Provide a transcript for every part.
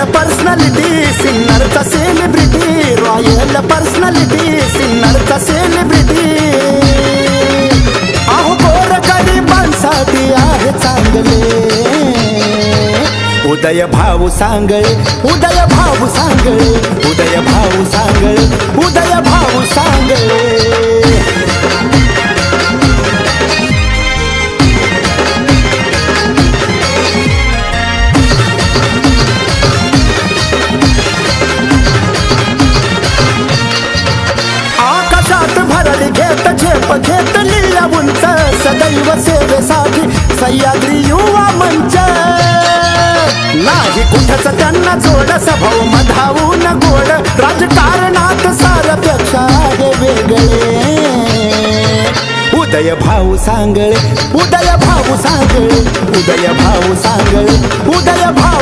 Royal personality सिन्नरचा celebrity royal personality सिन्नरचा celebrity अहो गोर गरिबांसाठी आहे चांगले? उदय भाऊ सांगळे उदय भाऊ सांगळे उदय भाऊ सांगळे उदय भाऊ सांगळे. दैव सेवेसाठी सह्याद्री युवा मंच. नाही कुठच त्यांना जोड सभाऊ मधावून गोड. राजकारणात सारपेक्षा हे वेगळे. उदय भाऊ सांगळे उदय भाऊ सांगळे उदय भाऊ सांगळे उदय भाऊ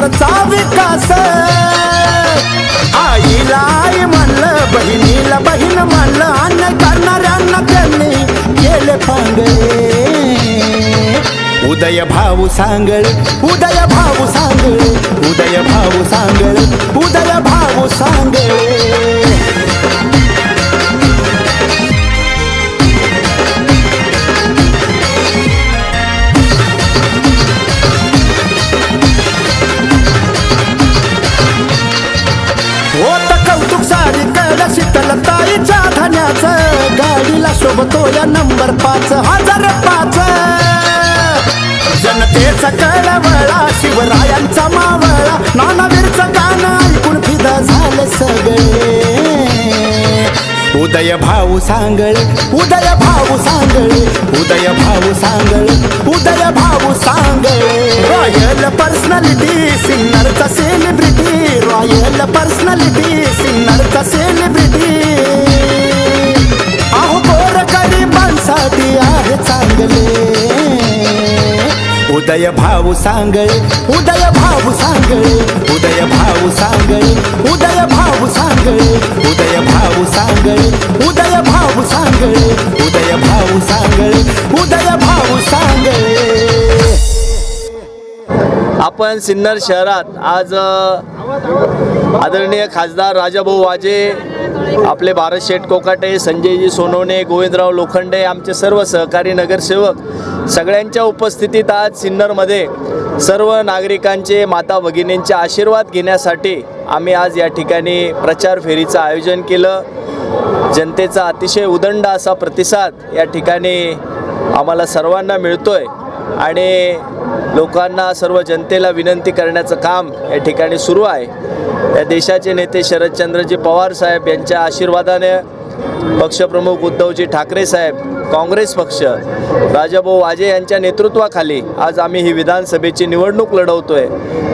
फक्त विकास आईला आई म्हणलं बहिणीला बहीण म्हणलं अन्न करणाऱ्यांना त्यांनी केले पांगळे. उदय भाऊ सांगळ उदय भाऊ सांगळ उदय भाऊ सांगळ उदय भाऊ सांग शोभतो या नंबर पाच हजार पाच. जनतेचा कळवळा शिवरायांचा मावळा नानावीरचं गाणं ऐकून फिदा झालं सगळे. उदय भाऊ सांगळे उदय भाऊ सांगळे उदय भाऊ सांगळे उदय भाऊ सांगळे. रॉयल पर्सनॅलिटी सिन्नरचा सेलिब्रिटी रॉयल पर्सनॅलिटी सिन्नरचा सेलिब्रिटी सांगले. उदय भाऊ सांगळे उदय भाऊ सांगळे उदय भाऊ सांगळे उदय भाऊ सांगळे उदय भाऊ सांगळे उदय भाऊ सांगळे उदय भाऊ सांगळे उदय भाऊ सांगळे आपण सिन्नर शहरात आज आदरणीय खासदार राजाभाऊ वाजे आपले भारत शेठ कोकाटे संजयजी सोनवणे गोविंदराव लोखंडे आमचे सर्व सहकारी नगरसेवक सगळ्यांच्या उपस्थितीत आज सिन्नरमध्ये सर्व नागरिकांचे माता भगिनींचे आशीर्वाद घेण्यासाठी आम्ही आज या ठिकाणी प्रचार फेरीचं आयोजन केलं. जनतेचा अतिशय उदंड असा प्रतिसाद या ठिकाणी आम्हाला सर्वांना मिळतोय. आणि लोकांना सर्व जनतेला विनंती करण्याचं काम या ठिकाणी सुरू आहे. या देशाचे नेते शरदचंद्रजी पवार साहेब यांच्या आशीर्वादाने पक्षप्रमुख उद्धवजी ठाकरे साहेब काँग्रेस पक्ष राजाभाऊ वाजे यांच्या नेतृत्वाखाली आज आम्ही ही विधानसभेची निवडणूक लढवतोय.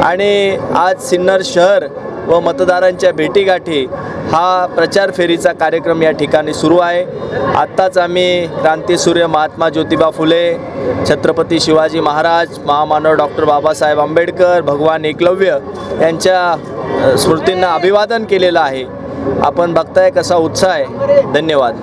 आणि आज सिन्नर शहर व मतदारांच्या भेटीगाठी हा प्रचार फेरीचा कार्यक्रम या ठिकाणी सुरू आहे. आत्ताच आम्ही क्रांतीसूर्य महात्मा ज्योतिबा फुले छत्रपती शिवाजी महाराज महामानव डॉक्टर बाबासाहेब आंबेडकर भगवान एकलव्य यांच्या स्मृतींना अभिवादन केलेलं आहे. आपण बघताय कसा उत्साह आहे. धन्यवाद.